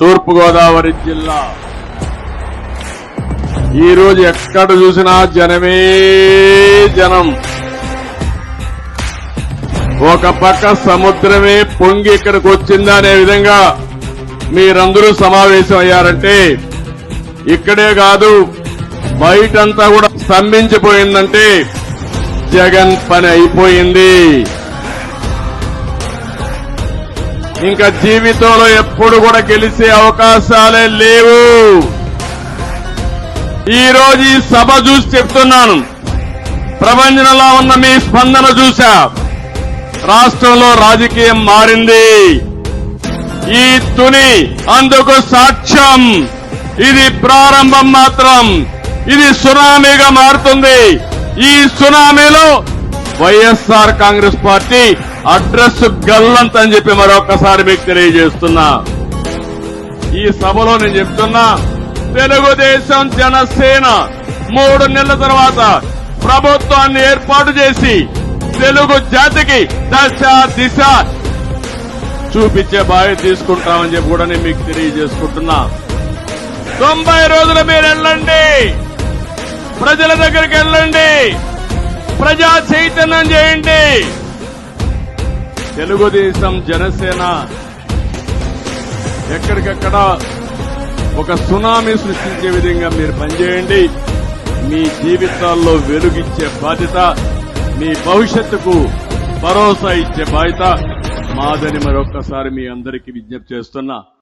తూర్పుగోదావరి జిల్లా. ఈ రోజు ఎక్కడ చూసినా జనమే జనం. ఒక పక్క సముద్రమే పొంగి ఇక్కడికి వచ్చిందా అనే విధంగా మీరందరూ సమావేశం అయ్యారంటే ఇక్కడే కాదు బయటంతా కూడా స్తంభించిపోయిందంటే జగన్ పని అయిపోయింది. ఇంకా జీవితంలో ఎప్పుడు కూడా గెలిచే అవకాశాలే లేవు. ఈ రోజు ఈ సభ చూసి చెప్తున్నాను. ప్రపంచంలో ఉన్న మీ స్పందన చూశా రాష్ట్రంలో రాజకీయం మారింది. ఈ తుని అందుకు సాక్ష్యం. ఇది ప్రారంభం మాత్రం. ఇది సునామీగా మారుతుంది. ఈ సునామీలో వైఎస్ఆర్ కాంగ్రెస్ పార్టీ అడ్రస్ గల్లంత్ అని చెప్పి మరొకసారి మీకు తెలియజేస్తున్నా. ఈ సభలో నేను చెప్తున్నా తెలుగుదేశం జనసేన మూడు నెలల తర్వాత ప్రభుత్వాన్ని ఏర్పాటు చేసి తెలుగు జాతికి దశ దిశ చూపించే బాధ్యత తీసుకుంటామని చెప్పి కూడా నేను మీకు తెలియజేసుకుంటున్నా. తొంభై రోజులు మీరు వెళ్ళండి. ప్రజల దగ్గరికి వెళ్ళండి. ప్రజా చైతన్యం చేయండి. తెలుగుదేశం జనసేన ఎక్కడికక్కడ ఒక సునామీ సృష్టించే విధంగా మీరు పనిచేయండి. మీ జీవితాల్లో వెలుగిచ్చే బాధ్యత మీ భవిష్యత్తుకు భరోసా ఇచ్చే బాధ్యత మాదని మరొక్కసారి మీ అందరికీ విజ్ఞప్తి చేస్తున్నా.